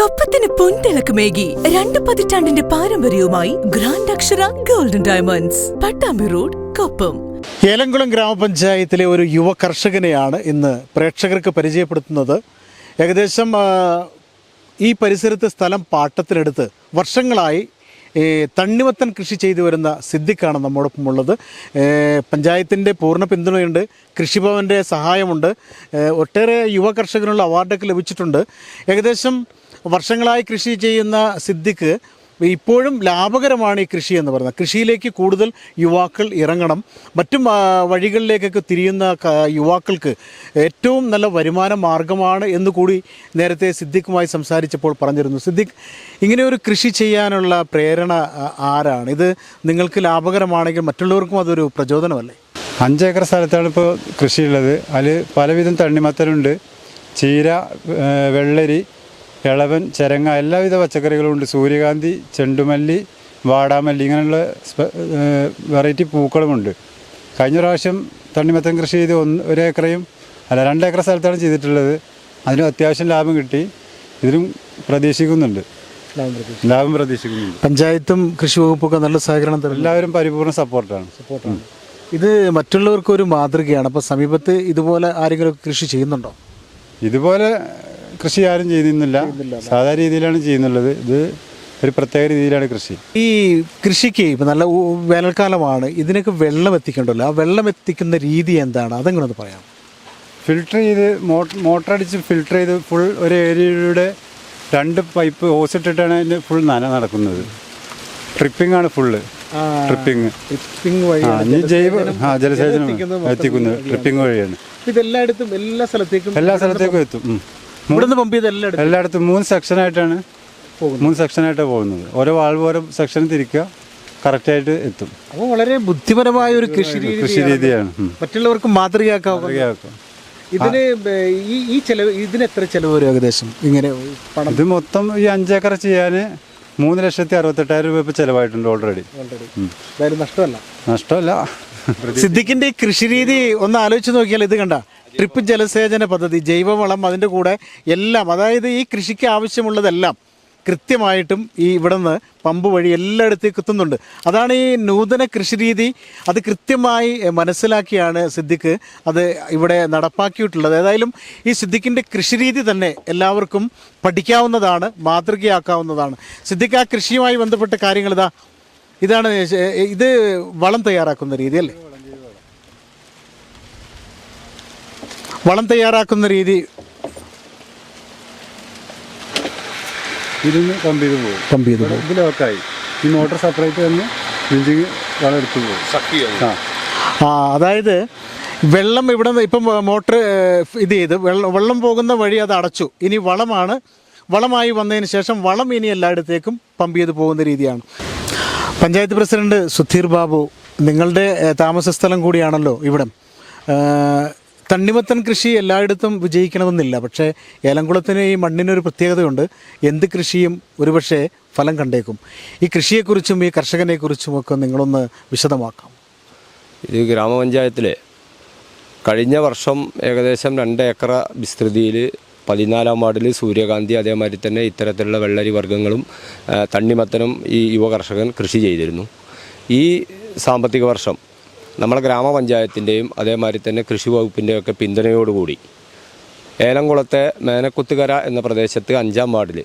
കൊപ്പത്തിന് പൊൻതിളക്കമേകി രണ്ട് പതിറ്റാണ്ടിന്റെ പാരമ്പര്യവുമായി grand Akshara golden diamonds Pattambi road Koppam. Elamkulam ഗ്രാമപഞ്ചായത്തിലെ ഒരു യുവ കർഷകനെയാണ് ഇന്ന് പ്രേക്ഷകർക്ക് പരിചയപ്പെടുത്തുന്നത്. ഏകദേശം ഈ പരിസരത്ത് സ്ഥലം പാട്ടത്തിനെടുത്ത് വർഷങ്ങളായി തണ്ണിമത്തൻ കൃഷി ചെയ്തു വരുന്ന സിദ്ദിഖാണ് നമ്മോടൊപ്പം ഉള്ളത് പഞ്ചായത്തിന്റെ പൂർണ പിന്തുണയുണ്ട് കൃഷിഭവന്റെ സഹായമുണ്ട് ഒട്ടേറെ യുവ കർഷകനുള്ള അവാർഡൊക്കെ ലഭിച്ചിട്ടുണ്ട്. ഏകദേശം വർഷങ്ങളായി കൃഷി ചെയ്യുന്ന സിദ്ദിഖ് ഇപ്പോഴും ലാഭകരമാണ് ഈ കൃഷി എന്ന് പറയുന്നത്. കൃഷിയിലേക്ക് കൂടുതൽ യുവാക്കൾ ഇറങ്ങണം. മറ്റും വഴികളിലേക്കൊക്കെ തിരിയുന്ന യുവാക്കൾക്ക് ഏറ്റവും നല്ല വരുമാന മാർഗമാണ് എന്ന് കൂടി നേരത്തെ സിദ്ദിഖുമായി സംസാരിച്ചപ്പോൾ പറഞ്ഞിരുന്നു. സിദ്ദിഖ് ഇങ്ങനെ ഒരു കൃഷി ചെയ്യാനുള്ള പ്രേരണ ആരാണ്? ഇത് നിങ്ങൾക്ക് ലാഭകരമാണെങ്കിൽ മറ്റുള്ളവർക്കും അതൊരു പ്രചോദനമല്ലേ? അഞ്ചേക്കർ സ്ഥലത്താണ് ഇപ്പോൾ കൃഷിയുള്ളത്. അതിൽ പലവിധം തണ്ണിമത്തലുണ്ട് ചീര വെള്ളരി ഇളവൻ ചെരങ്ങ എല്ലാവിധ പച്ചക്കറികളും ഉണ്ട്. സൂര്യകാന്തി ചെണ്ടുമല്ലി വാടാമല്ലി ഇങ്ങനെയുള്ള വെറൈറ്റി പൂക്കളുമുണ്ട് കഴിഞ്ഞ പ്രാവശ്യം തണ്ണിമത്തൻ കൃഷി ചെയ്ത് ഒന്ന് ഒരു ഏക്കറയും അല്ല രണ്ടേക്കർ സ്ഥലത്താണ് ചെയ്തിട്ടുള്ളത്. അതിനും അത്യാവശ്യം ലാഭം കിട്ടി. ഇതിലും പ്രതീക്ഷിക്കുന്നുണ്ട്. ലാഭം പ്രതീക്ഷിക്കുന്നുണ്ട്. പഞ്ചായത്തും കൃഷി വകുപ്പൊക്കെ നല്ല സഹകരണം തരുന്നു എല്ലാവരും പരിപൂർണ സപ്പോർട്ടാണ്. ഇത് മറ്റുള്ളവർക്ക് ഒരു മാതൃകയാണ്. അപ്പോൾ സമീപത്ത് ഇതുപോലെ ആരെങ്കിലും കൃഷി ചെയ്യുന്നുണ്ടോ? ഇതുപോലെ കൃഷി ആരും ചെയ്യുന്നില്ല സാധാരണ രീതിയിലാണ് ചെയ്യുന്നുള്ളത്. ഇത് ഒരു പ്രത്യേക രീതിയിലാണ് കൃഷി. ഈ കൃഷിക്ക് ഇപ്പം നല്ല വേനൽക്കാലമാണ്. ഇതിനൊക്കെ വെള്ളം എത്തിക്കണ്ടല്ലോ. ആ വെള്ളം എത്തിക്കുന്ന രീതി എന്താണ്? അതെങ്ങനെ ഒന്ന് പറയാം ഫിൽട്ടർ ചെയ്ത് മോട്ടർ അടിച്ച് ഫിൽട്ടർ ചെയ്ത് ഫുൾ ഒരു ഏരിയയുടെ രണ്ട് പൈപ്പ് ഓസിട്ടിട്ടാണ് അതിന്റെ ഫുൾ നന നടക്കുന്നത്. ട്രിപ്പിംഗ് ആണ് ഫുള്ള് ട്രിപ്പിംഗ് ട്രിപ്പിംഗ് വഴി ജൈവ ആ ജലസേചനം എത്തിക്കുന്നത് ട്രിപ്പിംഗ് വഴിയാണ്. ഇതെല്ലായിടത്തും എല്ലാ സ്ഥലത്തേക്കും എല്ലാ സ്ഥലത്തേക്കും എത്തും. ഇവിടുന്ന് പമ്പ് ചെയ്ത് എല്ലായിടത്തും എല്ലായിടത്തും മൂന്ന് സെക്ഷനായിട്ടാണ് മൂന്ന് സെക്ഷനായിട്ടാണ് പോകുന്നത്. ഓരോ വാൾവ് ഓരോ സെക്ഷൻ തിരിക്കുക കറക്റ്റായിട്ട് എത്തും. അപ്പോൾ വളരെ ബുദ്ധിപരമായ ഒരു കൃഷി രീതി കൃഷി രീതിയാണ്. മറ്റുള്ളവർക്ക് മാതൃകയാക്കാം. മാതൃകയാക്കും. ഇതിന് ഈ ഈ ചെലവ് ഇതിന് എത്ര ചെലവ് വരും ഏകദേശം? ഇങ്ങനെ പണം. ഇത് മൊത്തം ഈ അഞ്ചേക്കർ ചെയ്യാൻ മൂന്ന് ലക്ഷത്തി അറുപത്തെട്ടായിരം രൂപ ഇപ്പോൾ ചിലവായിട്ടുണ്ട് ഓൾറെഡി ഓൾറെഡി നഷ്ടമല്ല. നഷ്ടമല്ല. സിദ്ദിഖിന്റെ ഈ കൃഷി രീതി ഒന്ന് ആലോചിച്ച് നോക്കിയാൽ ഇത് കണ്ട. ട്രിപ്പ് ജലസേചന പദ്ധതി ജൈവവളം അതിന്റെ കൂടെ എല്ലാം അതായത് ഈ കൃഷിക്ക് ആവശ്യമുള്ളതെല്ലാം കൃത്യമായിട്ടും ഈ ഇവിടെ നിന്ന് പമ്പ് വഴി എല്ലായിടത്തേക്ക് എത്തുന്നുണ്ട്. അതാണ് ഈ നൂതന കൃഷിരീതി അത് കൃത്യമായി മനസ്സിലാക്കിയാണ് സിദ്ദിഖ് അത് ഇവിടെ നടപ്പാക്കിയിട്ടുള്ളത്. ഏതായാലും ഈ സിദ്ദിഖിന്റെ കൃഷിരീതി തന്നെ എല്ലാവർക്കും പഠിക്കാവുന്നതാണ് മാതൃകയാക്കാവുന്നതാണ്. സിദ്ദിഖ് ആ കൃഷിയുമായി ബന്ധപ്പെട്ട കാര്യങ്ങൾ ഇതാ ഇതാണ് ഇത് വളം തയ്യാറാക്കുന്ന രീതി അല്ലേ? വളം തയ്യാറാക്കുന്ന രീതി. ഇരുന്ന് പമ്പ് ചെയ്ത് പോകും. പമ്പ് ചെയ്ത് പോകും. ഇത് ലോക്കായി ഈ മോട്ടർ സെപ്പറേറ്റ് തന്നെ ഇഞ്ചിങ് വളം എടുത്തു പോകും. ആ. ആ അതായത് വെള്ളം ഇവിടെ നിന്ന് ഇപ്പം മോട്ടർ ഇത് ചെയ്ത് വെള്ളം വെള്ളം പോകുന്ന വഴി അത് അടച്ചു. ഇനി വളമാണ് വളമായി വന്നതിന് ശേഷം വളം ഇനി എല്ലായിടത്തേക്കും പമ്പ് ചെയ്ത് പോകുന്ന രീതിയാണ്. പഞ്ചായത്ത് പ്രസിഡന്റ് സുധീർ ബാബു നിങ്ങളുടെ താമസസ്ഥലം താമസ സ്ഥലം കൂടിയാണല്ലോ ഇവിടം. തണ്ണിമത്തൻ കൃഷി എല്ലായിടത്തും വിജയിക്കണമെന്നില്ല. പക്ഷേ ഏലംകുളത്തിന് ഈ മണ്ണിനൊരു പ്രത്യേകതയുണ്ട്. എന്ത് കൃഷിയും ഒരുപക്ഷെ ഫലം കണ്ടേക്കും. ഈ കൃഷിയെക്കുറിച്ചും ഈ കർഷകനെക്കുറിച്ചും ഒക്കെ നിങ്ങളൊന്ന് വിശദമാക്കാം. ഇത് ഗ്രാമപഞ്ചായത്തിലെ കഴിഞ്ഞ വർഷം ഏകദേശം രണ്ട് ഏക്കർ വിസ്തൃതിയിൽ പതിനാലാം വാർഡിൽ സൂര്യകാന്തി അതേമാതിരി തന്നെ ഇത്തരത്തിലുള്ള വെള്ളരി വർഗങ്ങളും തണ്ണിമത്തനും ഈ യുവ കർഷകൻ കൃഷി ചെയ്തിരുന്നു. ഈ സാമ്പത്തിക വർഷം നമ്മളെ ഗ്രാമപഞ്ചായത്തിന്റെയും അതേമാതിരി തന്നെ കൃഷി വകുപ്പിന്റെയും ഒക്കെ പിന്തുണയോടുകൂടി ഏലംകുളത്തെ മേനക്കുത്തുകര എന്ന പ്രദേശത്ത് അഞ്ചാം വാർഡിൽ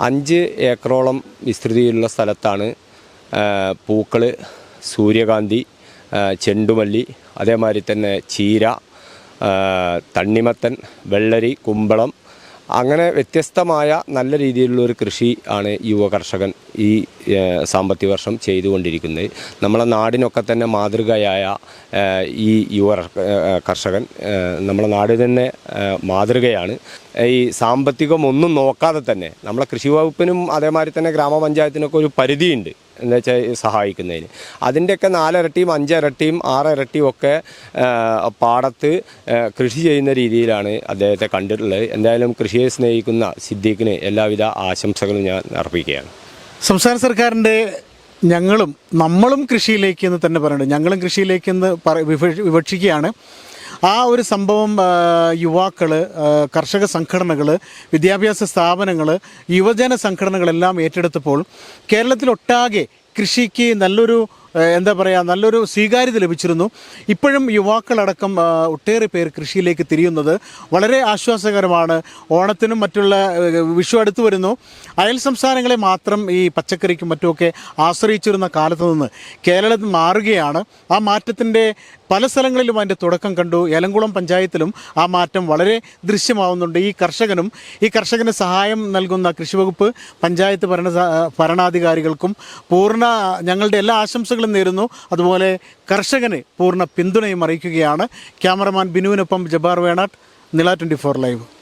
അഞ്ച് ഏക്കറോളം വിസ്തൃതിയിലുള്ള സ്ഥലത്താണ് പൂക്കൾ സൂര്യകാന്തി ചെണ്ടുമല്ലി അതേമാതിരി തന്നെ ചീര തണ്ണിമത്തൻ വെള്ളരി കുമ്പളം അങ്ങനെ വ്യത്യസ്തമായ നല്ല രീതിയിലുള്ള ഒരു കൃഷി ആണ് യുവ കർഷകൻ ഈ സാമ്പത്തിക വർഷം ചെയ്തുകൊണ്ടിരിക്കുന്നത്. നമ്മളെ നാടിനൊക്കെ തന്നെ മാതൃകയായ ഈ യുവ കർഷകൻ നമ്മളെ നാട് തന്നെ മാതൃകയാണ്. ഈ സാമ്പത്തികമൊന്നും നോക്കാതെ തന്നെ നമ്മളെ കൃഷി വകുപ്പിനും അതേമാതിരി തന്നെ ഗ്രാമപഞ്ചായത്തിനൊക്കെ ഒരു പരിധിയുണ്ട്. എന്താ വെച്ചാൽ സഹായിക്കുന്നതിന്. അതിന്റെയൊക്കെ നാലിരട്ടിയും അഞ്ചിരട്ടിയും ആറിരട്ടിയും ഒക്കെ പാടത്ത് കൃഷി ചെയ്യുന്ന രീതിയിലാണ് അദ്ദേഹത്തെ കണ്ടിട്ടുള്ളത്. എന്തായാലും കൃഷിയെ സ്നേഹിക്കുന്ന സിദ്ദീഖിന് എല്ലാവിധ ആശംസകളും ഞാൻ അർപ്പിക്കുകയാണ്. സംസ്ഥാന സർക്കാരിന്റെ ഞങ്ങളും നമ്മളും കൃഷിയിലേക്ക് എന്ന് തന്നെ പറയുന്നുണ്ട്. ഞങ്ങളും കൃഷിയിലേക്ക് എന്ന് വിവക്ഷിക്കുകയാണ്. ആ ഒരു സംഭവം യുവാക്കൾ കർഷക സംഘടനകൾ വിദ്യാഭ്യാസ സ്ഥാപനങ്ങൾ യുവജന സംഘടനകളെല്ലാം ഏറ്റെടുത്തപ്പോൾ കേരളത്തിലൊട്ടാകെ കൃഷിക്ക് നല്ലൊരു എന്താ പറയുക നല്ലൊരു സ്വീകാര്യത ലഭിച്ചിരുന്നു. ഇപ്പോഴും യുവാക്കളടക്കം ഒട്ടേറെ പേർ കൃഷിയിലേക്ക് തിരിയുന്നത് വളരെ ആശ്വാസകരമാണ്. ഓണത്തിനും മറ്റുള്ള വിഷു അടുത്ത് വരുന്നു. അയൽ സംസ്ഥാനങ്ങളെ മാത്രം ഈ പച്ചക്കറിക്കും മറ്റുമൊക്കെ ആശ്രയിച്ചിരുന്ന കാലത്ത് നിന്ന് കേരളത്തിൽ മാറുകയാണ്. ആ മാറ്റത്തിന്റെ പല സ്ഥലങ്ങളിലും അതിന്റെ തുടക്കം കണ്ടു. ഏലംകുളം പഞ്ചായത്തിലും ആ മാറ്റം വളരെ ദൃശ്യമാവുന്നുണ്ട്. ഈ കർഷകനും ഈ കർഷകന് സഹായം നൽകുന്ന കൃഷിവകുപ്പ് പഞ്ചായത്ത് ഭരണ ഭരണാധികാരികൾക്കും പൂർണ ഞങ്ങളുടെ എല്ലാ ആശംസകളും നേരുന്നു. അതുപോലെ കർഷകന് പൂർണ പിന്തുണയും അറിയിക്കുകയാണ്. ക്യാമറമാൻ ബിനുവിനൊപ്പം ജബാർ വേണാട്ട് നില ട്വന്റി ഫോർ ലൈവ്.